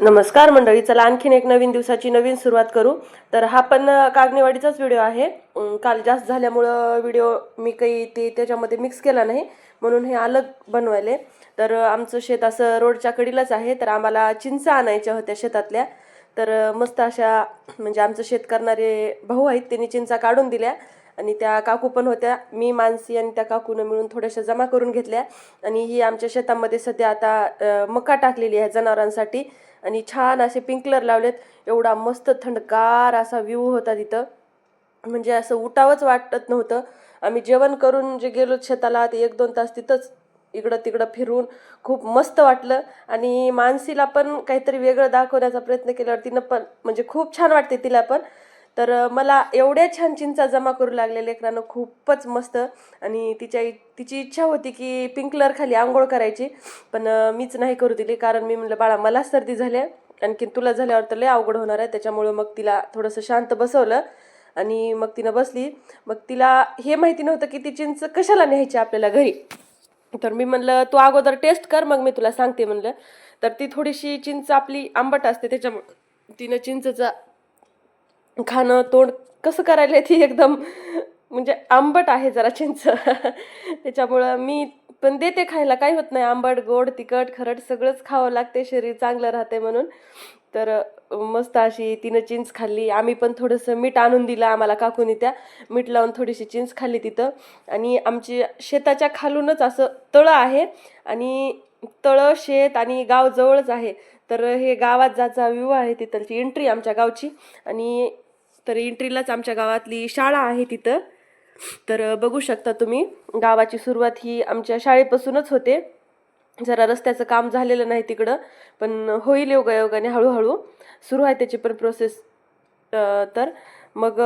नमस्कार मंडळी चला आणखीन एक नवीन दिवसाची नवीन सुरुवात करू. तर हा पण कागणेवाडीचाच व्हिडिओ आहे. काल जास्त झाल्यामुळं व्हिडिओ मी काही ते त्याच्यामध्ये मिक्स केला नाही म्हणून हे अलग बनवायले. तर आमचं शेत असं रोडच्या कडीलाच आहे तर आम्हाला चिंचा आणायच्या होत्या शेतातल्या. तर मस्त अशा म्हणजे आमचं शेत करणारे भाऊ आहेत त्यांनी चिंचा काढून दिल्या. आणि त्या काकू पण होत्या मी मानसी आणि त्या काकूनं मिळून थोड्याशा जमा करून घेतल्या. आणि ही आमच्या शेतामध्ये सध्या आता मका टाकलेली आहे जनावरांसाठी. आणि छान असे पिंकलर लावलेत. एवढा मस्त थंडगार असा व्ह्यू होता तिथं. म्हणजे असं उठावंच वाटत नव्हतं. आम्ही जेवण करून जे गेलो शेताला ते एक दोन तास तिथंच इकडं तिकडं फिरून खूप मस्त वाटलं. आणि मानसीला पण काहीतरी वेगळं दाखवण्याचा प्रयत्न केल्यावर तिनं पण म्हणजे खूप छान वाटते तिला पण. तर मला एवढ्या छान चिंचा जमा करू लागले लेकरानं. खूपच मस्त. आणि तिच्या इ- तिची इच्छा होती की पिंकलर खाली आंघोळ करायची. पण मीच नाही करू दिली कारण मी म्हणलं बाळा मला सर्दी झाली आणखीन तुला झाल्यावर तर लय अवघड होणार आहे. त्याच्यामुळं मग तिला थोडंसं शांत बसवलं. आणि मग तिनं बसली. मग तिला हे माहिती नव्हतं की ती चिंच कशाला न्यायची आपल्याला घरी. तर मी म्हणलं तू अगोदर टेस्ट कर मग मी तुला सांगते. म्हणलं. तर ती थोडीशी चिंच आपली आंबट असते. त्याच्यामुळे तिनं चिंचचा खाणं तोंड कसं करायला ती एकदम म्हणजे आंबट आहे जरा चिंच त्याच्यामुळं मी पण देते खायला काही होत नाही. आंबट गोड तिखट खरट सगळंच खावं लागते शरीर चांगलं राहते म्हणून. तर मस्त अशी तिनं चिंच खाल्ली. आम्ही पण थोडंसं मीठ आणून दिलं आम्हाला काकूनी त्या. मीठ लावून थोडीशी चिंच खाल्ली तिथं. आणि आमची शेताच्या खालूनच असं तळं आहे. आणि तळं शेत आणि गाव जवळच आहे. तर हे गावात जायचा विवाह आहे तिथलची एंट्री आमच्या गावची. आणि तर एंट्रीलाच आमच्या गावातली शाळा आहे तिथं. तर बघू शकता तुम्ही गावाची सुरुवात ही आमच्या शाळेपासूनच होते. जरा रस्त्याचं काम झालेलं नाही तिकडं पण होईल योगायोगाने हळूहळू. सुरू आहे त्याची पण प्रोसेस तर. मग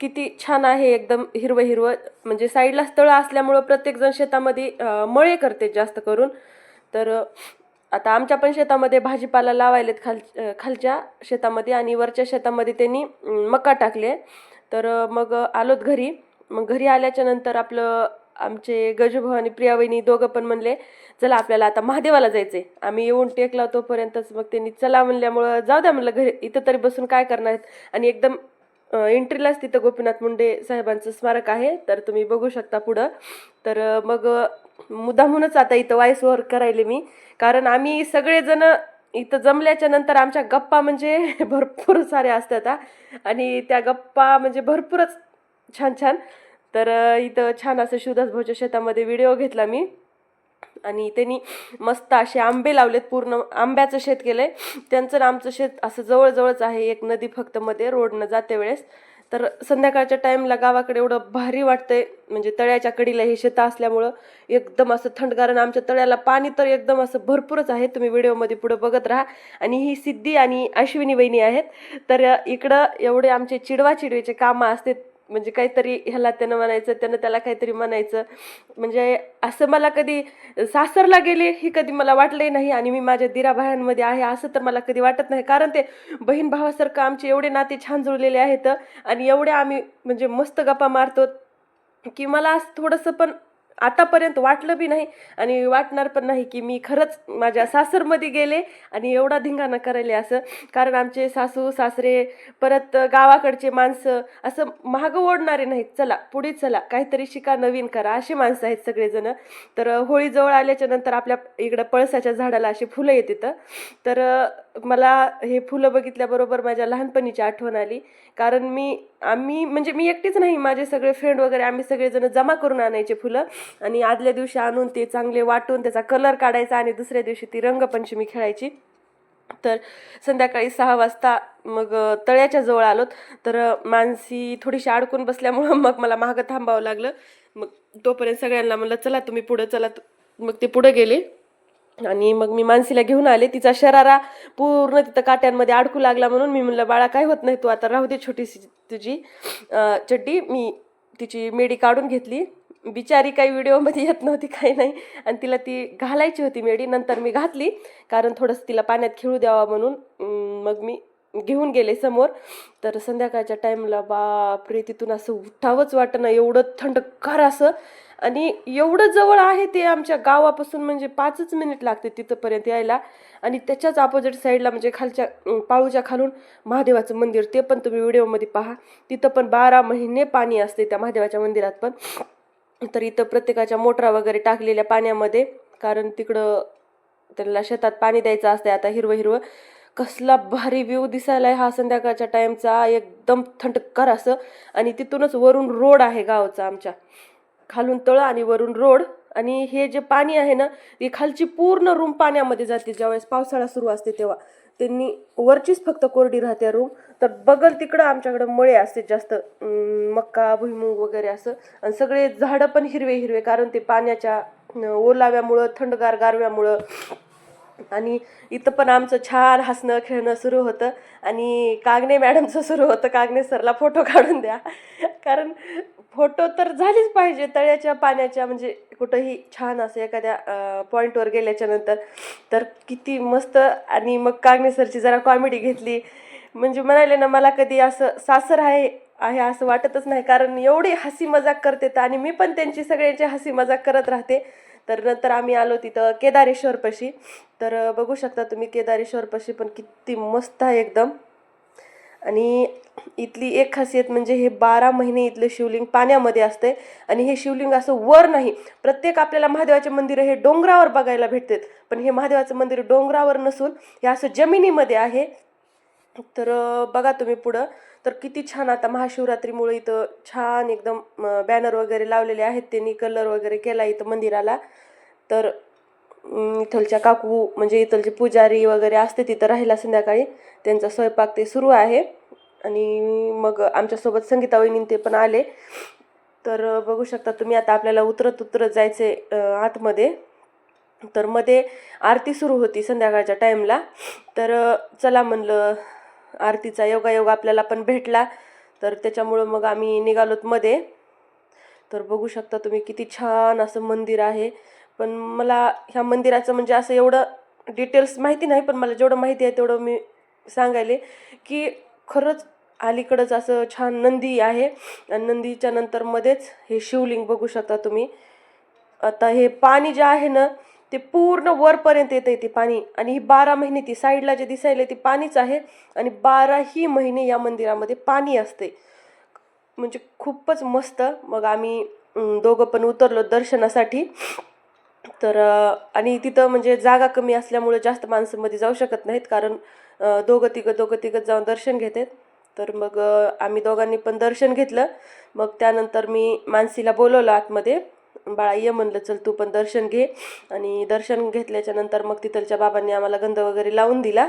किती छान आहे एकदम हिरवं हिरवं म्हणजे साईडला स्थळं असल्यामुळं प्रत्येकजण शेतामध्ये मळे करते जास्त करून. तर आता आमच्या पण शेतामध्ये भाजीपाला लावायलेत खाल खालच्या शेतामध्ये आणि वरच्या शेतामध्ये त्यांनी मका टाकले. तर मग आलोत घरी. मग घरी आल्याच्यानंतर आपलं आमचे गजूभाऊ आणि प्रियावहिनी दोघं पण म्हणले चला आपल्याला आता महादेवाला जायचं आहे आम्ही येऊन टेकला तोपर्यंतच मग त्यांनी चला म्हणल्यामुळं जाऊ द्या म्हणलं घरी. इथं तरी बसून काय करणार आहेत? आणि एकदम एंट्रीलाच तिथं गोपीनाथ मुंडे साहेबांचं स्मारक आहे. तर तुम्ही बघू शकता पुढं. तर मग मुद्दामहूनच मुद्दामूनच आता इथं वाईस ओव्हर करायले मी. कारण आम्ही सगळेजण इथं जमल्याच्या नंतर आमच्या गप्पा म्हणजे भरपूर साऱ्या असतात आणि त्या गप्पा म्हणजे भरपूरच छान छान. तर इथं छान असं शिवदास भाऊच्या शेतामध्ये व्हिडिओ घेतला मी. आणि त्यांनी मस्त असे आंबे लावलेत पूर्ण. आंब्याचं शेत केलंय. त्यांचं आमचं शेत असं जवळजवळच आहे. एक नदी फक्त मध्ये रोडनं जाते वेळेस. तर संध्याकाळच्या टाईमला गावाकडे एवढं भारी वाटतंय. म्हणजे तळ्याच्या कडीला हे शेतं असल्यामुळं एकदम असं थंड कारण आमच्या तळ्याला पाणी तर एकदम असं भरपूरच आहे. तुम्ही व्हिडिओमध्ये पुढे बघत राहा. आणि ही सिद्धी आणि अश्विनी वहिनी आहेत. तर इकडं एवढे आमचे चिडवा चिडवीचे कामं असते म्हणजे काहीतरी ह्याला त्यानं म्हणायचं त्यानं त्याला काहीतरी म्हणायचं. म्हणजे असं मला कधी सासरला गेले हे कधी मला वाटलंही नाही आणि मी माझ्या दिराभायांमध्ये आहे असं तर मला कधी वाटत नाही. कारण ते बहीण भावासारखं आमचे एवढे नाते छान जुळलेले आहेत आणि एवढे आम्ही म्हणजे मस्त गप्पा मारतो की मला असं थोडंसं पण आतापर्यंत वाटलं बी नाही आणि वाटणार पण नाही की मी खरंच माझ्या सासरमध्ये गेले आणि एवढा धिंगाणा करायले असं. कारण आमचे सासू सासरे परत गावाकडचे माणसं असं मागं ओढणारे नाहीत. चला पुढे चला काहीतरी शिका नवीन करा असे माणसं आहेत सगळेजण. तर होळी जवळ आल्याच्यानंतर आपल्या इकडं पळसाच्या झाडाला अशी फुलं येत तर. मला हे फुलं बघितल्याबरोबर माझ्या लहानपणीची आठवण आली. कारण मी आम्ही म्हणजे मी एकटीच नाही. माझे सगळे फ्रेंड वगैरे आम्ही सगळेजण जमा करून आणायचे फुलं. आणि आदल्या दिवशी आणून ते चांगले वाटून त्याचा कलर काढायचा आणि दुसऱ्या दिवशी ती रंगपंचमी खेळायची. तर संध्याकाळी सहा वाजता मग तळ्याच्या जवळ आलोत. तर मानसी थोडीशी अडकून बसल्यामुळं मग मला मागं थांबावं लागलं. मग तोपर्यंत सगळ्यांना म्हणलं चला तुम्ही पुढं चला मग ते पुढं गेले. आणि मग मी मानसीला घेऊन आले. तिचा शरारा पूर्ण तिथं काट्यांमध्ये अडकू लागला म्हणून मी म्हणलं बाळा काय होत नाही तू आता? राहू दे छोटीशी तुझी. चड्डी मी तिची मेडी काढून घेतली. बिचारी काही व्हिडिओमध्ये येत नव्हती काही नाही. आणि तिला ती घालायची होती मेडी नंतर मी घातली. कारण थोडंसं तिला पाण्यात खेळू द्यावा म्हणून मग मी घेऊन गेले समोर. तर संध्याकाळच्या टाईमला बापरे तिथून असं उठावंच वाटतं ना एवढं थंडकार असं. आणि एवढं जवळ आहे ते आमच्या गावापासून म्हणजे पाचच मिनिट लागते तिथंपर्यंत यायला. आणि त्याच्याच अपोजिट साईडला म्हणजे खालच्या पाळूच्या खालून महादेवाचं मंदिर ते पण तुम्ही व्हिडिओमध्ये पहा. तिथं पण बारा महिने पाणी असते त्या महादेवाच्या मंदिरात पण. तर इथं प्रत्येकाच्या मोटरा वगैरे टाकलेल्या पाण्यामध्ये कारण तिकडं त्यांना शेतात पाणी द्यायचं असते आता हिरवं हिरवं. कसला भारी व्ह्यू दिसायला आहे हा संध्याकाळच्या टाईमचा एकदम थंडकार असं. आणि तिथूनच वरून रोड आहे गावचा आमच्या. खालून तळं आणि वरून रोड आणि हे जे पाणी आहे ना ती खालची पूर्ण रूम पाण्यामध्ये जाते. ज्यावेळेस पावसाळा सुरू असते तेव्हा. त्यांनी वरचीच फक्त कोरडी राहते रूम. तर बगल तिकडं आमच्याकडं मळे असते जास्त. मक्का भुईमुग वगैरे असं. आणि सगळे झाडं पण हिरवे हिरवे कारण ते पाण्याच्या ओलाव्यामुळं थंडगार गारव्यामुळं. आणि इथं पण आमचं छान हसणं खेळणं सुरू होतं. आणि कागणे मॅडमचं सुरू होतं. कागणे सरला फोटो काढून द्या. कारण फोटो तर झालीच पाहिजे तळ्याच्या पाण्याच्या म्हणजे कुठंही छान असं एखाद्या पॉईंटवर गेल्याच्यानंतर. तर किती मस्त आणि मग कागणे सरची जरा कॉमेडी घेतली. म्हणजे म्हणाले ना मला कधी असं सासर आहे आहे असं वाटतच नाही. कारण एवढी हसी मजाक करते तर आणि मी पण त्यांची सगळ्यांची हसी मजाक करत राहते. तर नंतर आम्ही आलो तिथं केदारेश्वरपाशी. तर बघू शकता तुम्ही केदारेश्वरपाशी पण किती मस्त आहे एकदम. आणि इथली एक खासियत म्हणजे हे बारा महिने इथलं शिवलिंग पाण्यामध्ये असते आणि हे शिवलिंग असं वर नाही. प्रत्येक आपल्याला महादेवाचे मंदिरं हे डोंगरावर बघायला भेटतात. पण हे महादेवाचं मंदिर डोंगरावर नसून हे असं जमिनीमध्ये आहे. तर बघा तुम्ही पुढं. तर किती छान आता महाशिवरात्रीमुळे इथं छान एकदम बॅनर वगैरे लावलेले आहेत त्यांनी कलर वगैरे केला इथं मंदिराला. तर इथलच्या काकू म्हणजे इथलचे पुजारी वगैरे असते तिथं राहिला संध्याकाळी. त्यांचा स्वयंपाक ते सुरू आहे. आणि मग आमच्यासोबत संगीता वहिनी ते पण आले. तर बघू शकता तुम्ही आता आपल्याला उतरत उतरत जायचे आतमध्ये. तर मध्ये आरती सुरू होती संध्याकाळच्या टाईमला. तर चला म्हणलं आरतीचा योगायोग आपल्याला पण भेटला. तर त्याच्यामुळं मग आम्ही निघालोत मध्ये. तर बघू शकता तुम्ही किती छान असं मंदिर आहे. पण मला ह्या मंदिराचं म्हणजे असं एवढं डिटेल्स माहिती नाही पण मला जेवढं माहिती आहे तेवढं मी सांगायले की खरंच अलीकडंच असं छान नंदी आहे. आणि नंदीच्या नंतर मध्येच हे शिवलिंग बघू शकता तुम्ही. आता हे पाणी जे आहे ना ते पूर्ण वरपर्यंत येतं ते पाणी. आणि ही बारा महिने ती साईडला जे दिसायला ती पाणीच आहे. आणि बाराही महिने या मंदिरामध्ये पाणी असते म्हणजे खूपच मस्त. मग आम्ही दोघं पण उतरलो दर्शनासाठी. तर आणि तिथं म्हणजे जागा कमी असल्यामुळे जास्त माणसं मध्ये जाऊ शकत नाहीत कारण दोघं तिघं दोघं तिघं जाऊन दर्शन घेतात. तर मग आम्ही दोघांनी पण दर्शन घेतलं. मग त्यानंतर मी मानसीला बोलवलं आतमध्ये. बाळा ये म्हणलं चल तू पण दर्शन घे. आणि दर्शन घेतल्याच्या नंतर मग तिथलच्या बाबांनी आम्हाला गंध वगैरे लावून दिला.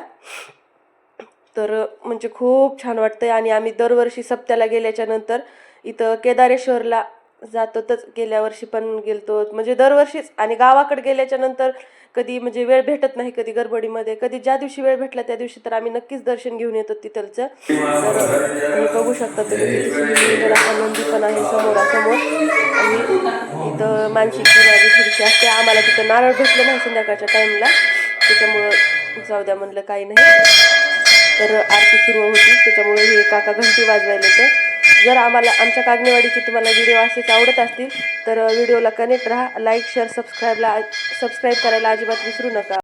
तर म्हणजे खूप छान वाटतंय. आणि आम्ही दरवर्षी सप्त्याला गेल्याच्यानंतर इथं केदारेश्वरला जातोतच गेल्या वर्षी पण गेलतो. म्हणजे दरवर्षीच आणि गावाकडे गेल्याच्यानंतर कधी म्हणजे वेळ भेटत नाही कधी गडबडीमध्ये कधी ज्या दिवशी वेळ भेटला त्या दिवशी तर आम्ही नक्कीच दर्शन घेऊन येतो तिथलचं. तर बघू शकता तुम्ही नंदी पण आहे समोरासमोर. आणि इथं मानसिक माझी थोडीशी असते. आम्हाला तिथं नारळ भेटलं नाही संध्याकाळच्या टाईमला त्याच्यामुळं जाऊ द्या म्हणलं काही नाही. तर आरती सुरू होती. त्याच्यामुळे हे काका घंटी वाजवायला तर जर आम्हाला आमच्या कागनेवाडीचे तुम्हाला व्हिडिओ असेच आवडत असतील तर व्हिडिओला कनेक्ट राहा लाईक शेअर सबस्क्राईबला सबस्क्राईब करायला अजिबात विसरू नका.